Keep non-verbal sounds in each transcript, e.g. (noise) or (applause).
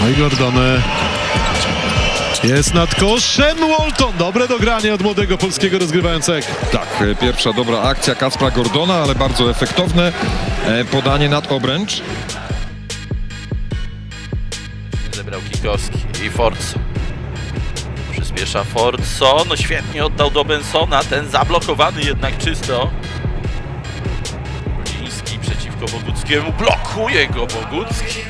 No i Gordony jest nad koszem. Walton, dobre dogranie od młodego polskiego rozgrywającego. Tak, e, pierwsza dobra akcja Kacpra Gordona, ale bardzo efektowne e, podanie nad obręcz. Zebrał Kikowski i Forco. Przyspiesza Forco. No świetnie oddał do Bensona. Ten zablokowany jednak czysto. Rudziński przeciwko Boguckiemu. Blokuje go Bogucki.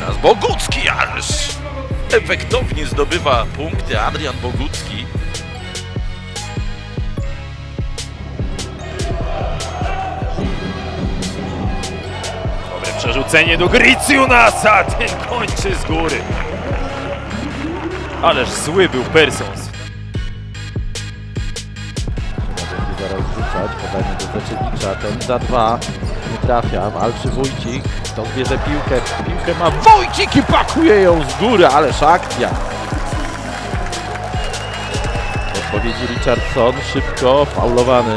Teraz Bogucki, ależ efektownie zdobywa punkty Adrian Bogucki. Dobre przerzucenie do Gricjunasa, ten kończy z góry. Ależ zły był Persons. Będzie zaraz rzucać, podanie do Zaczewicza, ten za dwa, nie trafia, walczy Wójcik, to bierze piłkę, piłkę ma Wójcik i pakuje ją z góry, ależ akcja. Odpowiedzi Richardson, szybko, faulowany.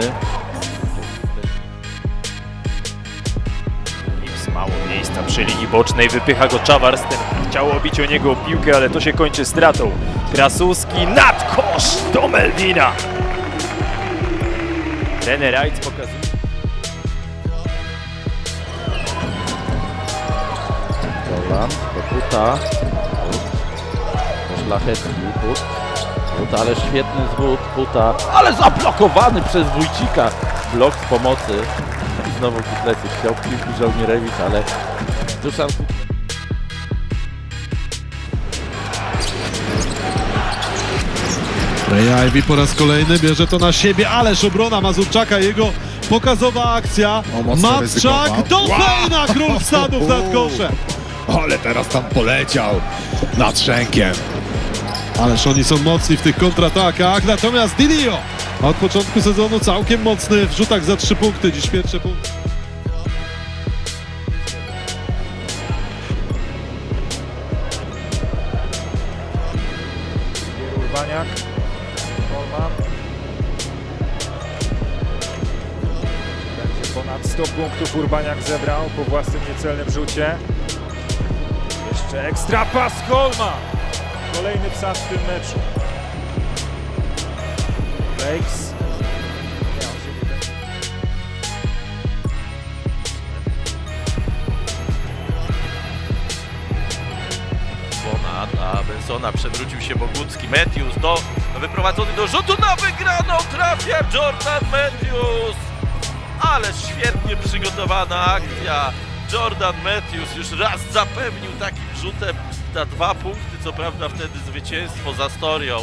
Gibbs mało miejsca przy linii bocznej, wypycha go Czawars, ten chciał obić o niego piłkę, ale to się kończy stratą. Krasuski nad kosz do Melvina. Trener Reitz pokazuje. Roland, do Puta, to szlachetny Put, Put, ale świetny zwód Puta, ale zablokowany przez Wójcika. Blok z pomocy. I (laughs) znowu Kutlecy chciał piłki Żołnierewicz, ale Duszan Ray Ivy po raz kolejny bierze to na siebie, ależ obrona Mazurczaka, jego pokazowa akcja. mocno Matczak ryzykował. do Wow! Fejna, król wsadów nad koszem. Ale teraz tam poleciał nad Szenkiem. Ależ oni są mocni w tych kontratakach, natomiast Didio od początku sezonu całkiem mocny w rzutach za trzy punkty, dziś pierwsze punkty. Urbaniak. Kolman. Będzie ponad 100 punktów Urbaniak zebrał po własnym niecelnym rzucie. Jeszcze ekstra pas Kolman. Kolejny wsad w tym meczu. Lakes. Nie, on się nie będzie. Słona dla Bensona przewrócił się Bogucki. Matthews do wyprowadzony do rzutu na wygraną trafia Jordan Matthews. Ależ świetnie przygotowana akcja. Jordan Matthews już raz zapewnił takim rzutem na dwa punkty, co prawda wtedy zwycięstwo za Storią.